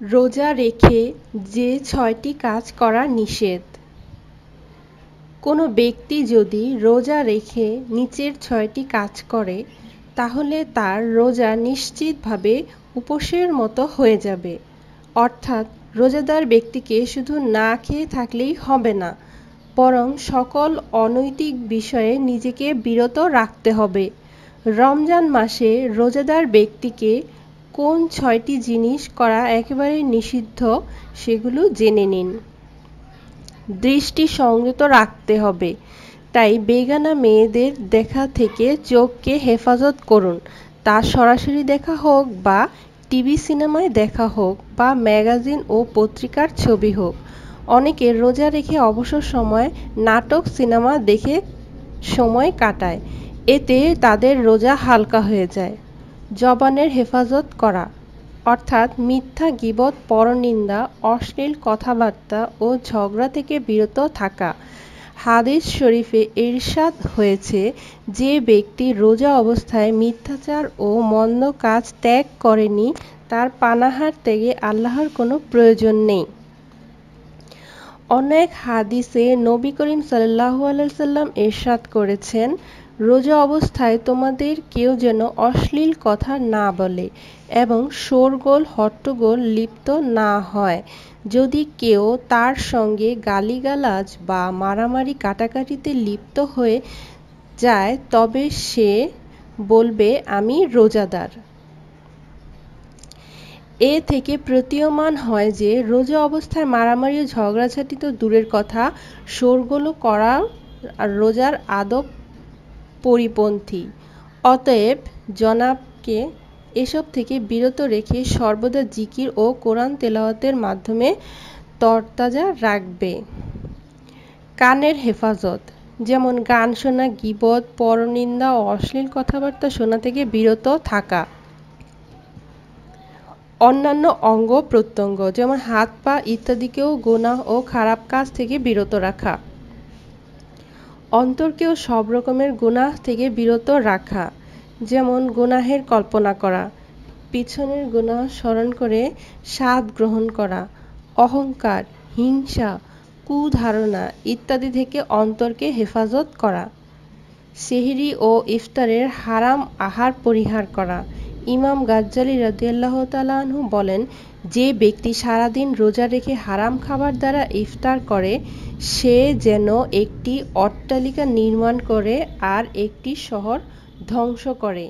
রোজা রেখে যে ছয়টি কাজ করা নিষেধ। কোনো ব্যক্তি যদি রোজা রেখে নিচের ছয়টি কাজ করে, তাহলে তার রোজা নিশ্চিতভাবে উপোসের মতো হয়ে যাবে। অর্থাৎ রোজাদার ব্যক্তিকে শুধু না খেয়ে থাকলেই হবে না, বরং সকল অনৈতিক বিষয়ে নিজেকে বিরত রাখতে হবে। রমজান মাসে রোজাদার ব্যক্তিকে কোন ছয়টি জিনিস করা একেবারে নিষিদ্ধ সেগুলো জেনে নিন। দৃষ্টি সংযত রাখতে হবে। তাই বেগানা মেয়েদের দেখা থেকে চোখকে হেফাজত করুন। তা সরাসরি দেখা হোক বা টিভি সিনেমায় দেখা হোক বা ম্যাগাজিন ও পত্রিকার ছবি হোক। অনেকে রোজা রেখে অবসর সময় নাটক, সিনেমা দেখে সময় কাটায়। এতে তাদের রোজা হালকা হয়ে যায়। জবানের হেফাজত করা। অর্থাৎ মিথ্যা, গিবত, পরনিন্দা, অশ্লীল কথাবার্তা ও ঝগড়া থেকে বিরত থাকা। হাদিস শরীফে ইরশাদ হয়েছে যে ব্যক্তি রোজা অবস্থায় মিথ্যাচার ও মন্দ কাজ ত্যাগ করেনি, তার পানাহার ত্যাগে আল্লাহর কোনো প্রয়োজন নেই। অনেক হাদিসে নবী করিম সাল্লাহু আলাইসাল্লাম ইরশাদ করেছেন রোজা অবস্থায় তোমাদের কেউ যেন অশ্লীল কথা না বলে এবং শোরগোল, হট্টগোল লিপ্ত না হয়। যদি কেউ তার সঙ্গে গালিগালাজ বা মারামারি কাটাকাটিতে লিপ্ত হয়ে যায়, তবে সে বলবে, আমি রোজাদার। এ থেকে প্রতীয়মান হয় যে, রোজা অবস্থায় মারামারি ও ঝগড়াঝাটি তো দূরের কথা। শোরগোলও করা রোজার আদব পরিপন্থী। অতএব জনাবকে এসব থেকে বিরত রেখে সর্বদা জিকির ও কোরআন তেলাওয়াতের মাধ্যমে তরতাজা রাখবে। কানের হেফাজত, যেমন গান শোনা, গিবত, পরনিন্দা ও অশ্লীল কথাবার্তা শোনা থেকে বিরত থাকা। অন্যান্য অঙ্গ প্রত্যঙ্গ, যেমন হাত পা ইত্যাদিকেও গোনা ও খারাপ কাজ থেকে বিরত রাখা। অন্তরকেও সব রকমের গুনাহ থেকে বিরত রাখা, যেমন গুনাহের কল্পনা করা, পিছনের গুনাহ স্মরণ করে স্বাদ গ্রহণ করা, অহংকার, হিংসা, কুধারণা ইত্যাদি থেকে অন্তরকে হেফাজত করা, সেহরি ও ইফতারের হারাম আহার পরিহার করা ইমাম গাজ্জালি রাজিয়াল্লাহ তালাহু বলেন, যে ব্যক্তি সারাদিন রোজা রেখে হারাম খাবার দ্বারা ইফতার করে, সে যেন একটি অট্টালিকা নির্মাণ করে আর একটি শহর ধ্বংস করে।